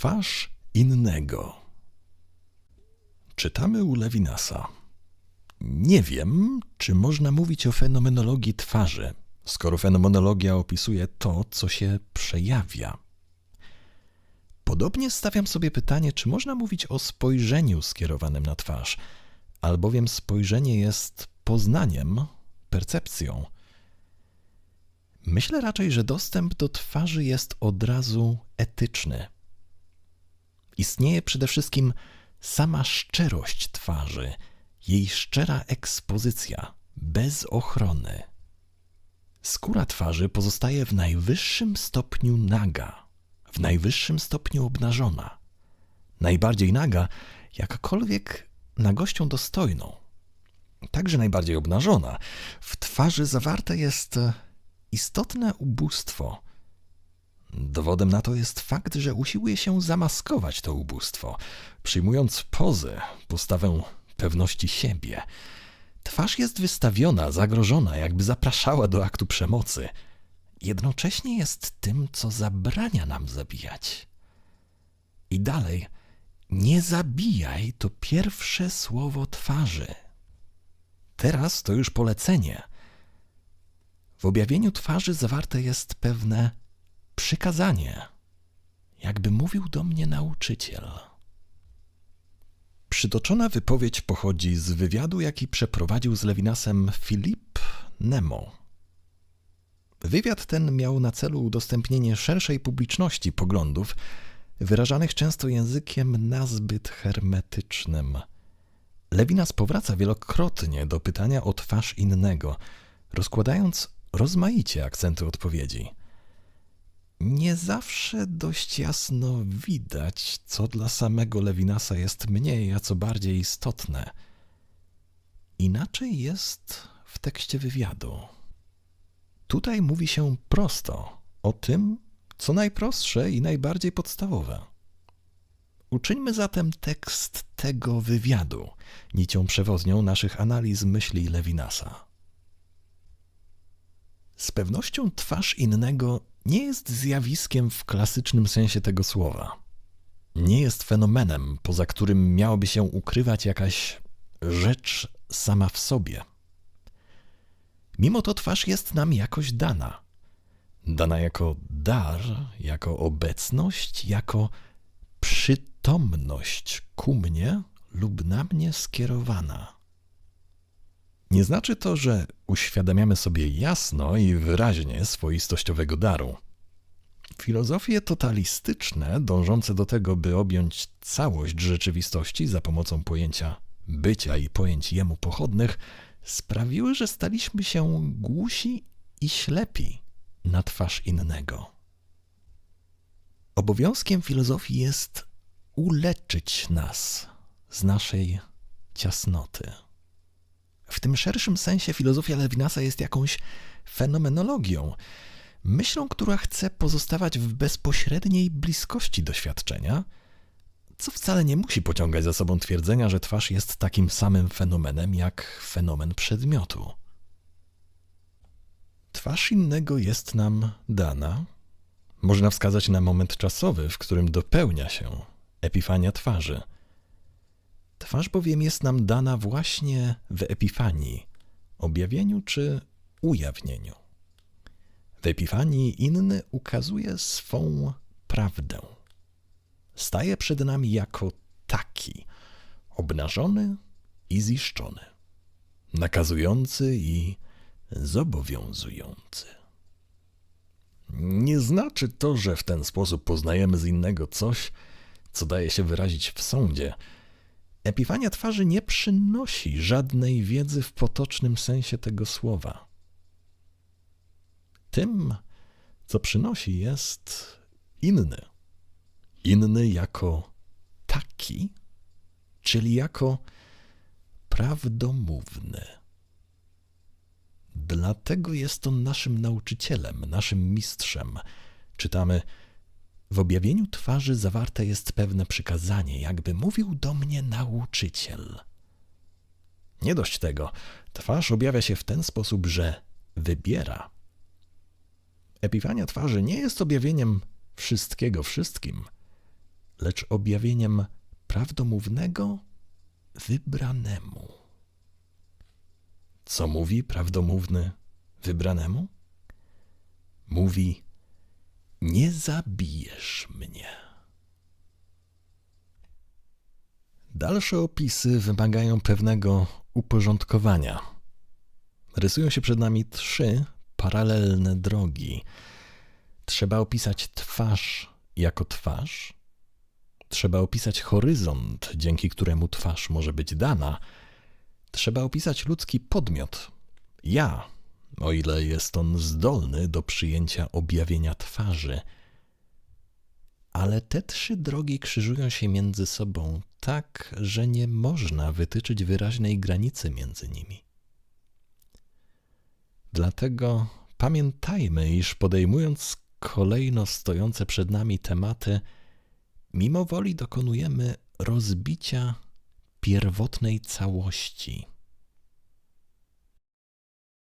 Twarz innego. Czytamy u Lewinasa. Nie wiem, czy można mówić o fenomenologii twarzy, skoro fenomenologia opisuje to, co się przejawia. Podobnie stawiam sobie pytanie, czy można mówić o spojrzeniu skierowanym na twarz, albowiem spojrzenie jest poznaniem, percepcją. Myślę raczej, że dostęp do twarzy jest od razu etyczny. Istnieje przede wszystkim sama szczerość twarzy, jej szczera ekspozycja, bez ochrony. Skóra twarzy pozostaje w najwyższym stopniu naga, w najwyższym stopniu obnażona. Najbardziej naga, jakkolwiek nagością dostojną. Także najbardziej obnażona. W twarzy zawarte jest istotne ubóstwo. Dowodem na to jest fakt, że usiłuje się zamaskować to ubóstwo, przyjmując pozę, postawę pewności siebie. Twarz jest wystawiona, zagrożona, jakby zapraszała do aktu przemocy. Jednocześnie jest tym, co zabrania nam zabijać. I dalej, nie zabijaj to pierwsze słowo twarzy. Teraz to już polecenie. W objawieniu twarzy zawarte jest pewne przykazanie, jakby mówił do mnie nauczyciel. Przytoczona wypowiedź pochodzi z wywiadu, jaki przeprowadził z Lewinasem Filip Nemo. Wywiad ten miał na celu udostępnienie szerszej publiczności poglądów, wyrażanych często językiem nazbyt hermetycznym. Lewinas powraca wielokrotnie do pytania o twarz innego, rozkładając rozmaicie akcenty odpowiedzi. Nie zawsze dość jasno widać, co dla samego Lewinasa jest mniej, a co bardziej istotne. Inaczej jest w tekście wywiadu. Tutaj mówi się prosto o tym, co najprostsze i najbardziej podstawowe. Uczyńmy zatem tekst tego wywiadu nicią przewodnią naszych analiz myśli Lewinasa. Z pewnością twarz innego nie jest zjawiskiem w klasycznym sensie tego słowa. Nie jest fenomenem, poza którym miałaby się ukrywać jakaś rzecz sama w sobie. Mimo to twarz jest nam jakoś dana. Dana jako dar, jako obecność, jako przytomność ku mnie lub na mnie skierowana. Nie znaczy to, że uświadamiamy sobie jasno i wyraźnie swoistościowego daru. Filozofie totalistyczne, dążące do tego, by objąć całość rzeczywistości za pomocą pojęcia bycia i pojęć jemu pochodnych, sprawiły, że staliśmy się głusi i ślepi na twarz innego. Obowiązkiem filozofii jest uleczyć nas z naszej ciasnoty. W tym szerszym sensie filozofia Lewinasa jest jakąś fenomenologią, myślą, która chce pozostawać w bezpośredniej bliskości doświadczenia, co wcale nie musi pociągać za sobą twierdzenia, że twarz jest takim samym fenomenem jak fenomen przedmiotu. Twarz innego jest nam dana. Można wskazać na moment czasowy, w którym dopełnia się epifania twarzy – Twarz bowiem jest nam dana właśnie w epifanii, objawieniu czy ujawnieniu. W epifanii inny ukazuje swą prawdę. Staje przed nami jako taki, obnażony i ziszczony, nakazujący i zobowiązujący. Nie znaczy to, że w ten sposób poznajemy z innego coś, co daje się wyrazić w sądzie, Epifania twarzy nie przynosi żadnej wiedzy w potocznym sensie tego słowa. Tym, co przynosi, jest inny. Inny jako taki, czyli jako prawdomówny. Dlatego jest on naszym nauczycielem, naszym mistrzem. Czytamy w objawieniu twarzy zawarte jest pewne przykazanie, jakby mówił do mnie nauczyciel. Nie dość tego, twarz objawia się w ten sposób, że wybiera. Epifania twarzy nie jest objawieniem wszystkiego wszystkim, lecz objawieniem prawdomównego wybranemu. Co mówi prawdomówny wybranemu? Mówi: Nie zabijesz mnie. Dalsze opisy wymagają pewnego uporządkowania. Rysują się przed nami trzy paralelne drogi. Trzeba opisać twarz jako twarz, trzeba opisać horyzont, dzięki któremu twarz może być dana, trzeba opisać ludzki podmiot ja, o ile jest on zdolny do przyjęcia objawienia twarzy. Ale te trzy drogi krzyżują się między sobą tak, że nie można wytyczyć wyraźnej granicy między nimi. Dlatego pamiętajmy, iż podejmując kolejno stojące przed nami tematy, mimo woli dokonujemy rozbicia pierwotnej całości